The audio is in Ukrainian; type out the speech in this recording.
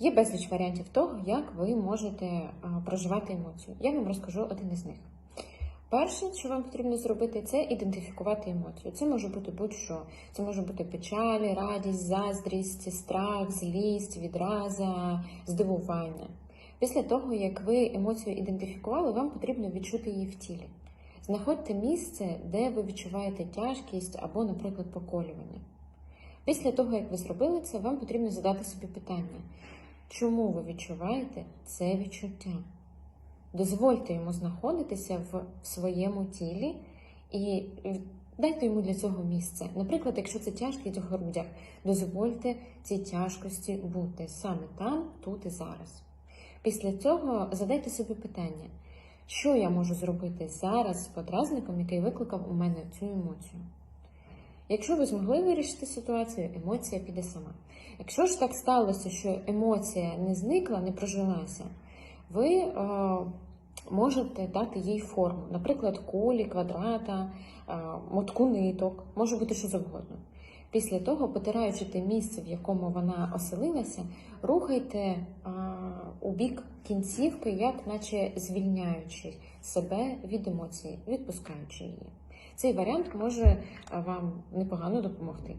Є безліч варіантів того, як ви можете проживати емоцію. Я вам розкажу один із них. Перше, що вам потрібно зробити, це ідентифікувати емоцію. Це може бути будь-що. Це може бути печаль, радість, заздрість, страх, злість, відраза, здивування. Після того, як ви емоцію ідентифікували, вам потрібно відчути її в тілі. Знаходьте місце, де ви відчуваєте тяжкість або, наприклад, поколювання. Після того, як ви зробили це, вам потрібно задати собі питання, чому ви відчуваєте це відчуття? Дозвольте йому знаходитися в своєму тілі і дайте йому для цього місце. Наприклад, якщо це тяжкість в грудях, дозвольте цій тяжкості бути саме там, тут і зараз. Після цього задайте собі питання, що я можу зробити зараз з подразником, який викликав у мене цю емоцію. Якщо ви змогли вирішити ситуацію, емоція піде сама. Якщо ж так сталося, що емоція не зникла, не прожилася, ви е, можете дати їй форму, наприклад, кулі, квадрата, е, мотку ниток, може бути що завгодно. Після того, потираючи те місце, в якому вона оселилася, рухайте у бік кінцівки, як наче звільняючи себе від емоцій, відпускаючи її. Цей варіант може вам непогано допомогти.